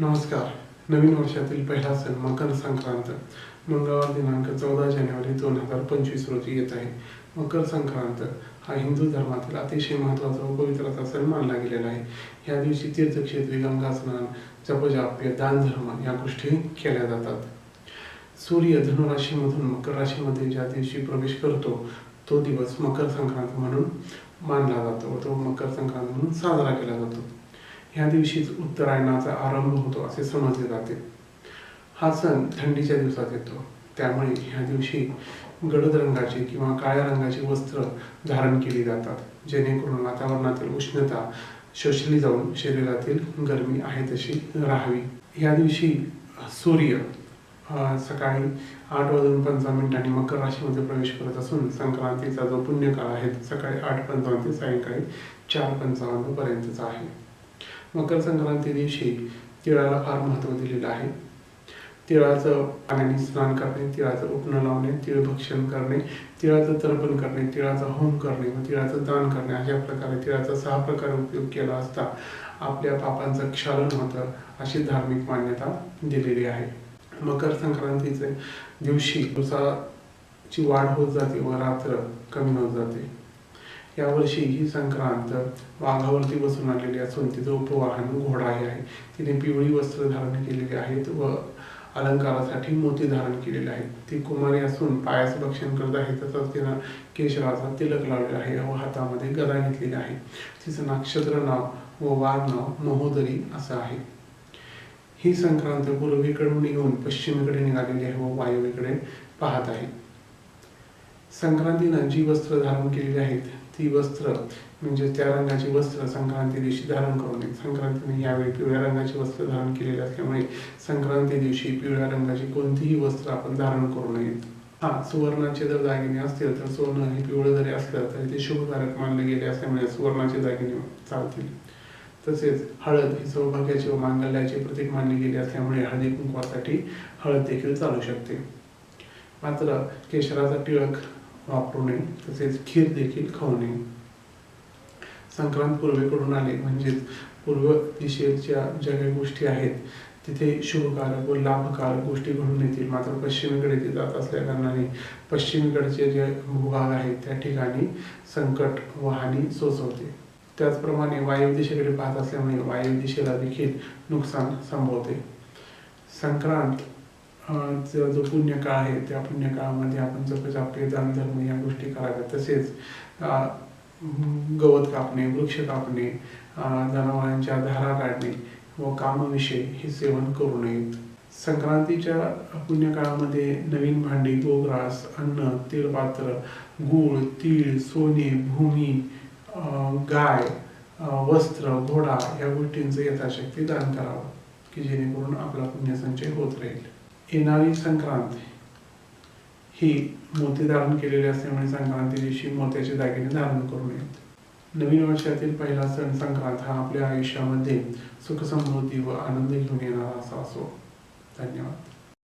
नमस्कार. नवीन वर्षातील पहिला सण मकर संक्रांत. मंगळवार दिनांक चौदा जानेवारी दोन हजार पंचवीस रोजी येत आहे. मकर संक्रांत हा हिंदू धर्मातील अतिशय महत्त्वाचा व पवित्राचा सण मानला गेलेला आहे. या दिवशी तीर्थक्षेत्री गंगा स्नान जपजाप्य दानधर्म या गोष्टी केल्या जातात. सूर्य धनुराशीमधून मकर राशीमध्ये ज्या दिवशी प्रवेश करतो तो दिवस मकर संक्रांत म्हणून मानला जातो व तो मकर संक्रांत म्हणून साजरा केला जातो. ह्या दिवशीच उत्तरायणाचा आरंभ होतो असे समजले जाते. हा सण थंडीच्या दिवसात येतो. त्यामुळे ह्या दिवशी गडद रंगाची किंवा काळ्या रंगाची वस्त्र धारण केली जातात जेणेकरून वातावरणातील उष्णता शोषली जाऊन शरीरातील गरमी आहे तशी राहावी. या दिवशी सूर्य सकाळी आठ वाजून पंचावन्न मिनिटांनी मकर राशीमध्ये प्रवेश करत असून संक्रांतीचा जो पुण्यकाळ आहे सकाळी आठ पंचावन्न ते सायंकाळी चार पंचावन्न पर्यंतचा आहे. मकर संक्रांती दिवशी तिळाला फार महत्त्व दिलेलं आहे. तिळाचं पाण्याने स्नान करणे तिळाचं उपणं लावणे तिळ भक्षण करणे तिळाचं तर्पण करणे तिळाचा होम करणे व तिळाचं दान करणे अशा प्रकारे तिळाचा सहा प्रकारे उपयोग केला असता आपल्या पापांचं क्षालन होतं अशी धार्मिक मान्यता दिलेली आहे. मकर संक्रांतीचे दिवशी दिवसाची वाढ होत जाते व रात्र कमी होत जाते. यावर्षी ही संक्रांत वाघावरती बसून आलेली असून तिचं उपवाहन घोडाही आहे. तिने पिवळी वस्त्र धारण केलेली आहेत व अलंकारासाठी मोती धारण केलेले आहेत. ती कुमारी असून पायाचं भक्षण करत आहे. तसंच तिनं केशराचा तिलक लावलेला आहे. व हातामध्ये गदा घेतलेली आहे. तिचं नक्षत्र नाव व वार नाव महोदरी असं आहे. ही संक्रांत पूर्वेकडून येऊन पश्चिमेकडे निघालेली आहे व वायव्येकडे पाहत आहे. संक्रांतीनं जी वस्त्र धारण केलेली आहेत. ती वस्त्र म्हणजे त्या रंगाची वस्त्र संक्रांती दिवशी धारण करू नये संक्रांतीने यावेळी पिवळ्या रंगाची वस्त्र धारण केलेली असल्यामुळे संक्रांती दिवशी पिवळ्या रंगाची कोणतीही वस्त्र आपण धारण करू नयेत हा सुवर्णाचे जर दागिने असतील तर सोनं हे पिवळं जरी असलं तरी ते शुभकारक मानले गेले असल्यामुळे सुवर्णाचे दागिने चालतील. तसेच हळद ही सौभाग्याचे व मांगल्याचे प्रतीक मानले गेले असल्यामुळे हळदी कुंकवासाठी हळद देखील चालू शकते. मात्र केशराचा टिळक वापरू नये. तसेच खीर देखील खाऊ नये. संक्रांत पूर्वेकडून आले. म्हणजेच पूर्व दिशेच्या ज्या काही गोष्टी आहेत तिथे शुभकारक व लाभकारक गोष्टी घडून येतील. मात्र पश्चिमेकडे ते जात असल्या कारणाने पश्चिमेकडचे जे भूभाग आहेत त्या ठिकाणी संकट व हानी सोसवते. त्याचप्रमाणे वायव्य दिशेकडे पाहत असल्यामुळे वायव्य दिशेला देखील नुकसान संभवते. संक्रांत जो पुण्यकाळ आहे त्या पुण्यकाळामध्ये आपण जपजापे दानधर्म या गोष्टी कराव्यात. तसेच गवत कापणे वृक्ष कापणे जनावरांच्या धारा काढणे व कामविषयी हे सेवन करू नयेत. संक्रांतीच्या पुण्यकाळामध्ये नवीन भांडी गोग्रास अन्न तेलपात्र गूळ तीळ सोने भूमी गाय वस्त्र घोडा या गोष्टींचं यथाशक्ती दान करावं की जेणेकरून आपला पुण्यसंचय होत राहील. येणारी संक्रांत ही मोती धारण केलेली असल्यामुळे संक्रांती दिवशी मोत्याचे दागिने धारण करू नयेत. नवीन वर्षातील पहिला सण संक्रांत हा आपल्या आयुष्यामध्ये सुखसमृद्धी व आनंद घेऊन येणारा असा असो. धन्यवाद.